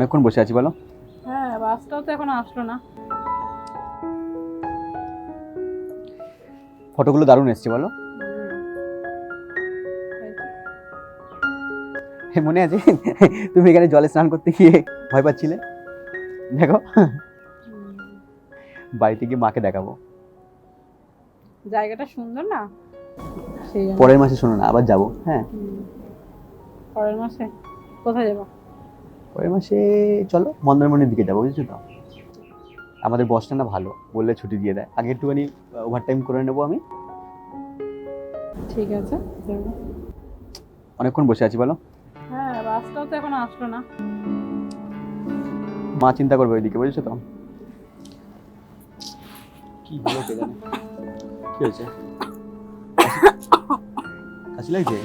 অনেকক্ষণ বসে আছি বলো। হ্যাঁ বাসটাও তো এখনও আসলো না। ফটোগুলো দারুণ এসছে বলো। মনে আছে? তুমি এখানে জলে স্নান করতে গিয়ে ভয় পাচ্ছিলে? দেখো। বাড়িতে গিয়ে মাকে দেখাবো। জায়গাটা সুন্দর না? পরের মাসে শোনো না আবার যাব হ্যাঁ। পরের মাসে। কোথায় যাব? পরের মাসে চলো মন্দারমণির দিকে যাব বুঝছ তো? আমাদের বসটা না ভালো বললে ছুটি দিয়ে দেয়। আগে একটুখানি ওভার টাইম করে নেব আমি। ঠিক আছে অনেকক্ষণ বসে আছি বলো। হ্যাঁ বাসটাও তো এখনও আসলো না। মা চিন্তা করবে ওইদিকে বুঝছ তো? কি হলো কে জানে? কি হয়েছে? কাশি লাগছে?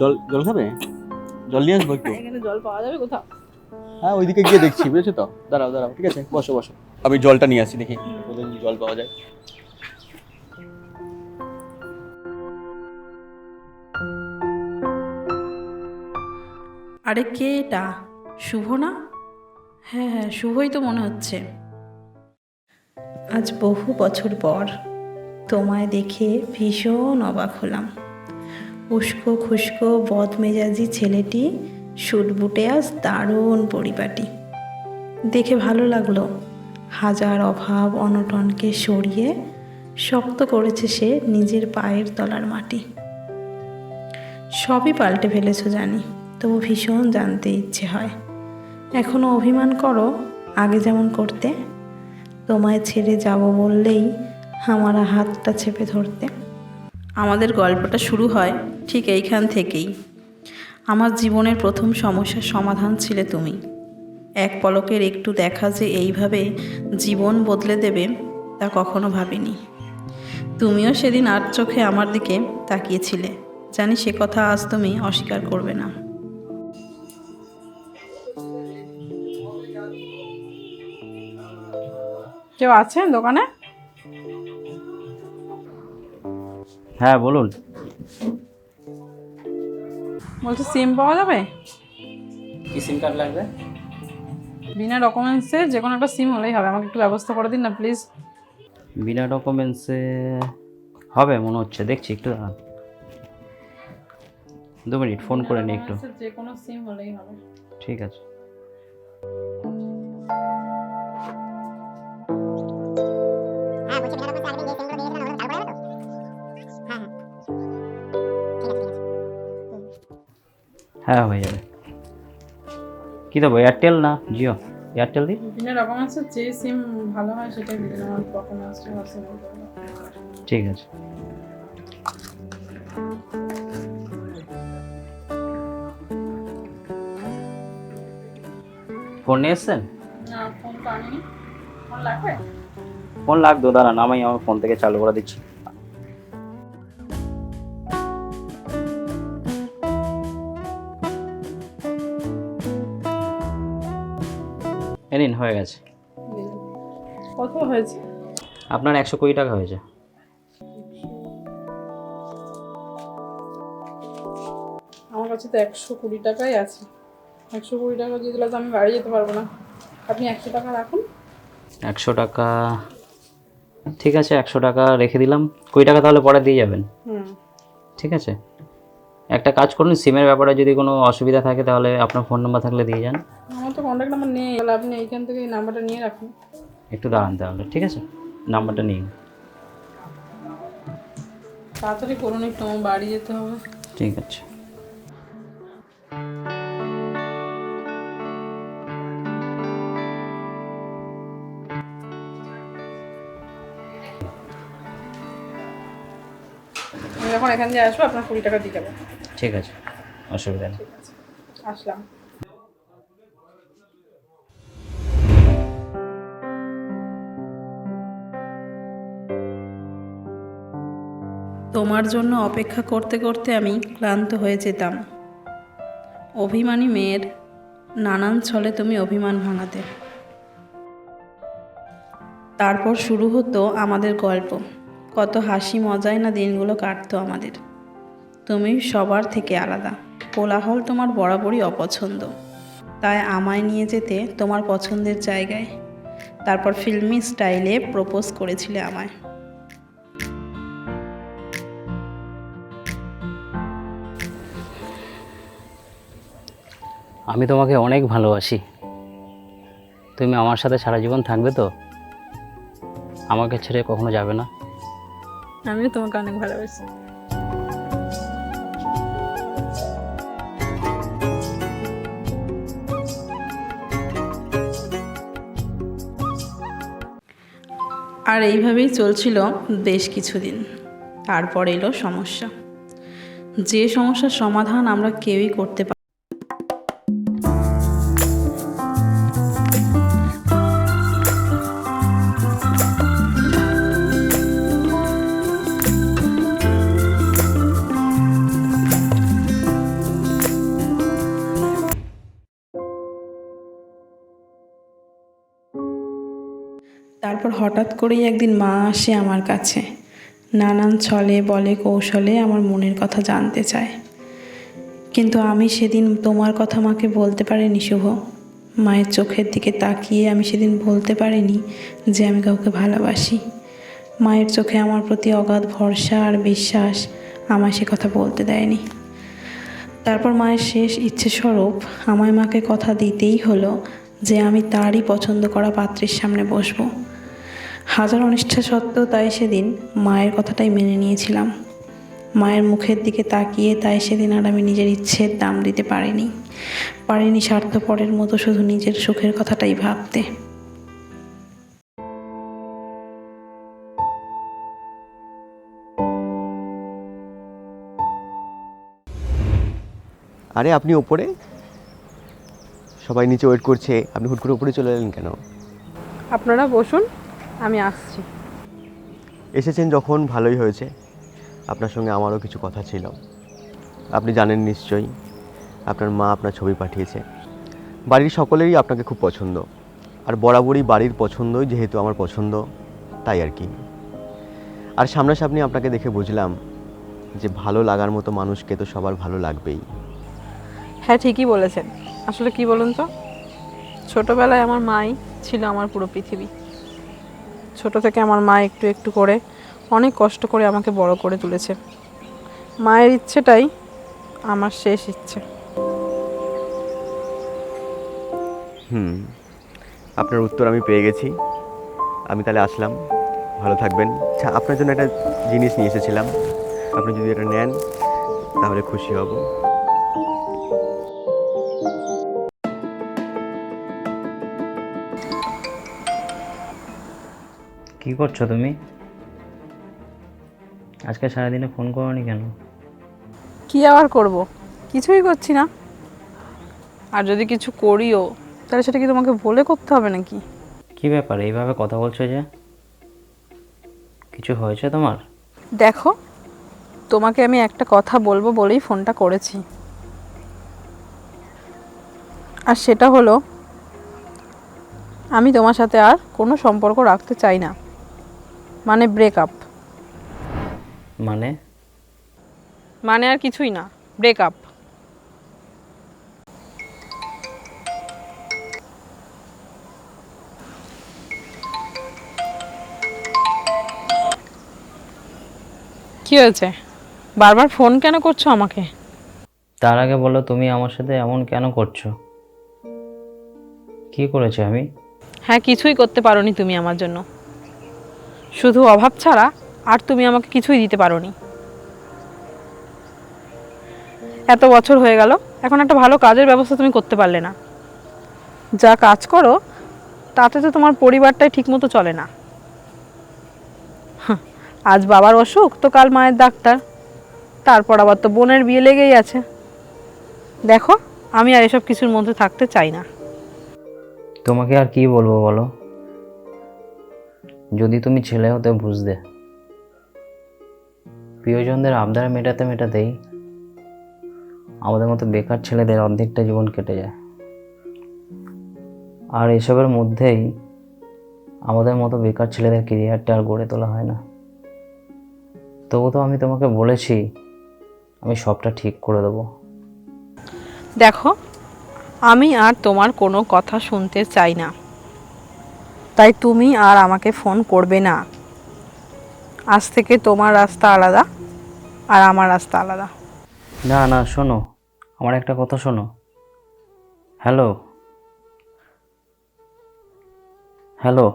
জল জল খাবে? জল নিয়ে আসব একটু। এখানে জল পাওয়া যাবে কোথাও। হ্যাঁ ওইদিকে গিয়ে দেখছি বুঝেছ তো? দাঁড়াও দাঁড়াও ঠিক আছে? বসো বসো। আমি জলটা নিয়ে আসি দেখি কোথায় জল পাওয়া যায়। আরে কে এটা? শুভ না? হ্যাঁ হ্যাঁ শুভই তো মনে হচ্ছে। আজ বহু বছর পর তোমায় দেখে ভীষণ অবাক হলাম। উস্কো খুস্কো বদমেজাজি ছেলেটি সুটবুটে আজ দারুণ পরিপাটি। দেখে ভালো লাগল। হাজার অভাব অনটনকে সরিয়ে শক্ত করেছে সে নিজের পায়ের তলার মাটি। সবই পাল্টে ফেলেছো জানি, তবু ভীষণ জানতে ইচ্ছে হয়। এখনও অভিমান করো, আগে যেমন করতে। তোমায় ছেড়ে যাব বললেই আমার হাতটা চেপে ধরতে। আমাদের গল্পটা শুরু হয় ঠিক এইখান থেকেই। আমার জীবনের প্রথম সমস্যার সমাধান ছিলে তুমি। এক পলকের একটু দেখা যে এইভাবে জীবন বদলে দেবে তা কখনো ভাবিনি। তুমিও সেদিন আট চোখে আমার দিকে তাকিয়েছিলে। জানি সে কথা আজ তুমি অস্বীকার করবে না। কেউ আছেন দোকানে? হ্যাঁ বলুন। বলছি সিম পাওয়া যাবে? কি সিম কার্ড লাগবে? বিনা ডকুমেন্টসে যে কোনো একটা সিম হলেই হবে। আমাকে একটু ব্যবস্থা করে দিন না প্লিজ। বিনা ডকুমেন্টসে হবে মনে হচ্ছে। দেখছি একটু দাঁড়ান। দু মিনিট ফোন করে নিই একটু। যে কোনো সিম হলেই হবে। ঠিক আছে। হ্যাঁ হয়ে যাবে। কী দেবো এয়ারটেল না জিও এয়ারটেল দিই? বিনা ডকুমেন্টসের যে সিম ভালো হয় সেটাই দিন আমার ঠিক আছে। ফোন নিয়ে এসছেন? না ফোন তো আনিনি। ফোন লাগবে? ফোন লাগতো দাঁড়ান আমি আমার ফোন থেকে চালু করে দিচ্ছি। হয়ে গেছে? কত হয়েছে? আপনার একশো কুড়ি টাকা হয়েছে। আমার কাছে তো একশো কুড়ি টাকাই আছে। একশো কুড়ি টাকা দিয়ে দিলে তো আমি বাড়ি যেতে পারব না। আপনি একশো টাকা রাখুন। একশো টাকা ঠিক আছে একশো টাকা রেখে দিলাম। কুড়ি টাকা তাহলে পরে দিয়ে যাবেন। হুম। ঠিক আছে? একটা কাজ করুন সিমের ব্যাপারে যদি কোনো অসুবিধা থাকে তাহলে আপনার ফোন নাম্বার থাকলে দিয়ে যান। আমার তো কন্ট্যাক্ট নাম্বার নেই তাহলে আপনি এইখান থেকে নাম্বারটা নিয়ে রাখুন। একটু দাঁড়ান তাহলে ঠিক আছে? নাম্বারটা নিন। তাড়াতাড়ি করুন একটু আমার বাড়ি যেতে হবে। ঠিক আছে। আমি যখন এখান দিয়ে আসব আপনার কুড়ি টাকা দিয়ে যাব। ঠিক আছে অসুবিধা নেই। আসলাম। তোমার জন্য অপেক্ষা করতে করতে আমি ক্লান্ত হয়ে যেতাম। অভিমানী মেয়ের নানান ছলে তুমি অভিমান ভাঙাতে। তারপর শুরু হতো আমাদের গল্প। কত হাসি মজায় না দিনগুলো কাটতো আমাদের। তুমি সবার থেকে আলাদা। কোলাহল তোমার বরাবরই অপছন্দ। তাই আমায় নিয়ে যেতে তোমার পছন্দের জায়গায়। তারপর ফিল্মি স্টাইলে প্রপোজ করেছিলে আমায়। আমি তোমাকে অনেক ভালোবাসি। তুমি আমার সাথে সারা জীবন থাকবে তো? আমাকে ছেড়ে কখনো যাবে না? আমিও তোমাকে অনেক ভালোবাসি। আর এইভাবেই চলছিল বেশ কিছুদিন। তারপর এলো সমস্যা। যে সমস্যার সমাধান আমরা কেউই করতে তারপর হঠাৎ করেই একদিন মা আসে আমার কাছে। নানান ছলে বলে, কৌশলে আমার মনের কথা জানতে চায়। কিন্তু আমি সেদিন তোমার কথা মাকে বলতে পারিনি, শুভ। মায়ের চোখের দিকে তাকিয়ে আমি সেদিন বলতে পারিনি যে আমি কাউকে ভালোবাসি। মায়ের চোখে আমার প্রতি অগাধ ভরসা আর বিশ্বাস আমায় সে কথা বলতে দেয়নি। তারপর মায়ের শেষ ইচ্ছে স্বরূপ আমায় মাকে কথা দিতেই হলো যে আমি তারই পছন্দ করা পাত্রের সামনে বসবো। হাজার অনিষ্ঠা সত্ত্বেও তাই সেদিন মায়ের কথাটাই মেনে নিয়েছিলাম। মায়ের মুখের দিকে তাকিয়ে তাই সেদিন আর আমি নিজের ইচ্ছের দাম দিতে পারিনি। পারিনি স্বার্থপরের মতো শুধু নিজের সুখের কথাটাই ভাবতে। আরে আপনি ওপরে? সবাই নিচে ওয়েট করছে। আপনি হুট করে উপরে চলে এলেন কেন? আপনারা বসুন। আমি আসছি। এসেছেন যখন ভালোই হয়েছে। আপনার সঙ্গে আমারও কিছু কথা ছিল। আপনি জানেন নিশ্চয়ই আপনার মা আপনার ছবি পাঠিয়েছে। বাড়ির সকলেরই আপনাকে খুব পছন্দ। আর বরাবরই বাড়ির পছন্দই যেহেতু আমার পছন্দ তাই আর কি। আর সামনাসামনি আপনাকে দেখে বুঝলাম যে ভালো লাগার মতো মানুষকে তো সবার ভালো লাগবেই। হ্যাঁ ঠিকই বলেছেন। আসলে কি বলুন তো? ছোটবেলায় আমার মাই ছিল আমার পুরো পৃথিবী। ছোট থেকে আমার মা একটু একটু করে অনেক কষ্ট করে আমাকে বড় করে তুলেছে। মায়ের ইচ্ছেটাই আমার শেষ ইচ্ছে। হুম, আপনার উত্তর আমি পেয়ে গেছি। আমি তাহলে আসলাম। ভালো থাকবেন। আচ্ছা আপনার জন্য একটা জিনিস নিয়ে এসেছিলাম। আপনি যদি এটা নেন, তাহলে খুশি হব। কি করছ তুমি? আজকে সারাদিনে ফোন করোনি কেন? কি আবার করব? কিছুই করছি না। আর যদি কিছু করিও তাহলে সেটা কি তোমাকে বলে করতে হবে নাকি? কি ব্যাপার এইভাবে কথা বলছো যে? কিছু হয়েছে তোমার? দেখো তোমাকে আমি একটা কথা বলব বলেই ফোনটা করেছি। আর সেটা হলো আমি তোমার সাথে আর কোনো সম্পর্ক রাখতে চাই না। মানে ব্রেকআপ মানে? মানে আর কিছুই না ব্রেকআপ কি হয়েছে? বারবার ফোন কেন করছ আমাকে? তার আগে বলো তুমি আমার সাথে এমন কেন করছ? কি করেছি আমি? হ্যাঁ কিছুই করতে পারোনি তুমি আমার জন্য। শুধু অভাব ছাড়া আর তুমি আমাকে কিছুই দিতে পারো নি এত বছর হয়ে গেল, এখন একটা ভালো কাজের ব্যবস্থা তুমি করতে পারলে না। যা কাজ করো, তাতে তো তোমার পরিবারটাই ঠিকমতো চলে না। আজ বাবার অসুখ, তো কাল মায়ের ডাক্তার। তারপর আবার তো বোনের বিয়ে লেগেই আছে। দেখো, আমি আর এসব কিছুর মধ্যে থাকতে চাই না। তোমাকে আর কি বলব বলো? যদি তুমি ছেলে হতে বুঝতে। প্রিয়জনদের আবদার মেটাতে মেটাতেই আমাদের মতো বেকার ছেলেদের অর্ধেকটা জীবন কেটে যায়। আর এসবের মধ্যেই আমাদের মতো বেকার ছেলেদের কেরিয়ারটা আর গড়ে তোলা হয় না। তবু তো আমি তোমাকে বলেছি, আমি সবটা ঠিক করে দেবো। দেখো, আমি আর তোমার কোনো কথা শুনতে চাই না। তাই তুমি আর আমাকে ফোন করবে না। আজ থেকে তোমার রাস্তা আলাদা আর আমার রাস্তা আলাদা। না না শোনো আমার একটা কথা শোনো। হ্যালো? হ্যালো?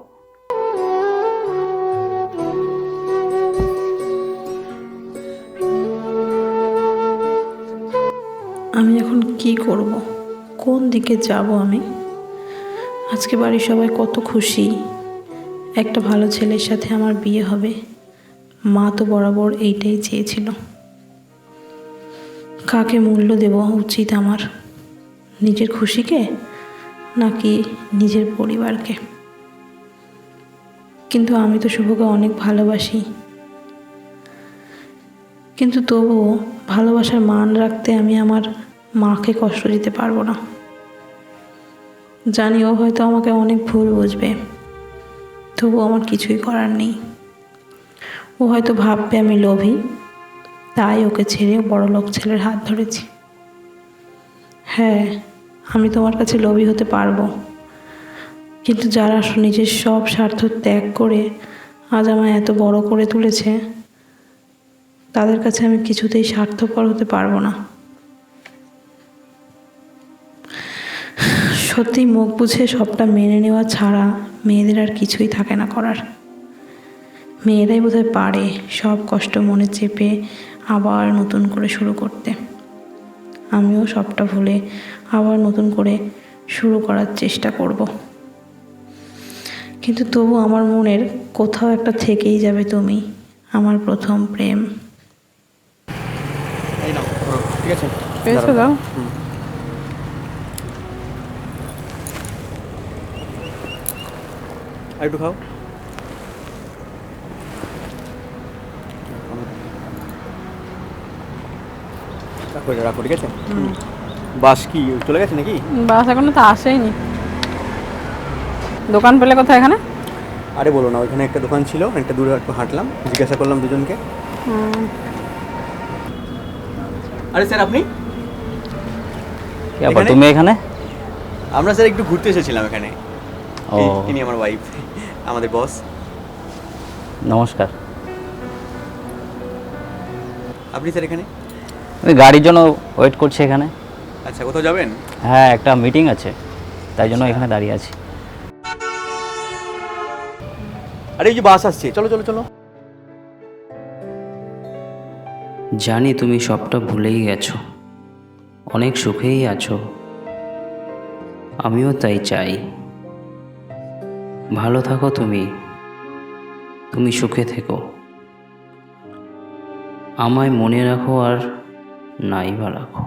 আমি এখন কি করব? কোন দিকে যাব আমি? আজকে বাড়ির সবাই কত খুশি। একটা ভালো ছেলের সাথে আমার বিয়ে হবে। মা তো বরাবর এইটাই চেয়েছিল। কাকে মূল্য দেওয়া উচিত আমার? নিজের খুশিকে নাকি নিজের পরিবারকে? কিন্তু আমি তো শুভকে অনেক ভালোবাসি। কিন্তু তবুও ভালোবাসার মান রাখতে আমি আমার মাকে কষ্ট দিতে পারব না। জানি ও হয়তো আমাকে অনেক ভুল বুঝবে। তবু আমার কিছুই করার নেই। ও হয়তো ভাববে আমি লোভী। তাই ওকে ছেড়ে বড় লোক ছেলের হাত ধরেছি। হ্যাঁ আমি তোমার কাছে লোভী হতে পারব। কিন্তু যারা নিজের সব স্বার্থ ত্যাগ করে আজ আমায় এত বড় করে তুলেছে, তাদের কাছে আমি কিছুতেই স্বার্থপর হতে পারব না। সত্যি মুখ বুঝে সবটা মেনে নেওয়া ছাড়া মেয়েদের আর কিছুই থাকে না করার। মেয়েরাই বোধহয় পারে সব কষ্ট মনে চেপে আবার নতুন করে শুরু করতে। আমিও সবটা ভুলে আবার নতুন করে শুরু করার চেষ্টা করব। কিন্তু তবু আমার মনের কোথাও একটা থেকেই যাবে তুমি আমার প্রথম প্রেম। এই নাও ধরো, ঠিক আছে? দাও। আর একটু খাও। রাখো রাখো ঠিক আছে বাস কি চলে গেছে নাকি? বাস এখনও তো আসেইনি। দোকান পেলে কোথায় এখানে? আরে বলো না ওইখানে একটা দোকান ছিল একটা দূরে একটু হাঁটলাম জিজ্ঞাসা করলাম দুজনকে। আরে স্যার আপনি? কি এখানে? তুমি এখানে? আমরা স্যার একটু ঘুরতে এসেছিলাম এখানে। ইনি আমার ওয়াইফ আমাদের বস নমস্কার। আপনি স্যার এখানে? গাড়ির জন্য ওয়েট করছি এখানে। আচ্ছা কোথাও যাবেন? হ্যাঁ একটা মিটিং আছে তাই জন্য এখানে দাঁড়িয়ে আছি। আরে এই যে বাস আসছে চলো চলো চলো। জানি তুমি সবটা ভুলেই গেছো। অনেক সুখেই আছো। আমিও তাই চাই। ভালো থাকো তুমি। তুমি সুখে থেকো। আমায় মনে রাখো আর নাই বা রাখো।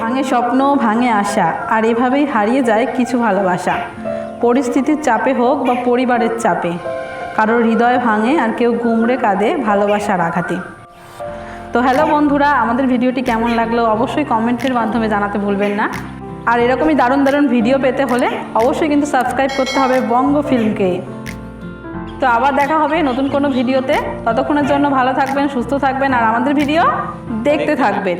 ভাঙে স্বপ্ন, ভাঙে আশা, আর এভাবেই হারিয়ে যায় কিছু ভালোবাসা। পরিস্থিতির চাপে হোক বা পরিবারের চাপে, কারোর হৃদয় ভাঙে আর কেউ গুমড়ে কাঁদে ভালোবাসার আঘাতে। তো হ্যালো বন্ধুরা, আমাদের ভিডিওটি কেমন লাগল অবশ্যই কমেন্টের মাধ্যমে জানাতে ভুলবেন না। আর এরকমই দারুণ দারুণ ভিডিও পেতে হলে অবশ্যই কিন্তু সাবস্ক্রাইব করতে হবে বঙ্গ ফিল্মকে তো আবার দেখা হবে নতুন কোনো ভিডিওতে ততক্ষণের জন্য ভালো থাকবেন, সুস্থ থাকবেন, আর আমাদের ভিডিও দেখতে থাকবেন।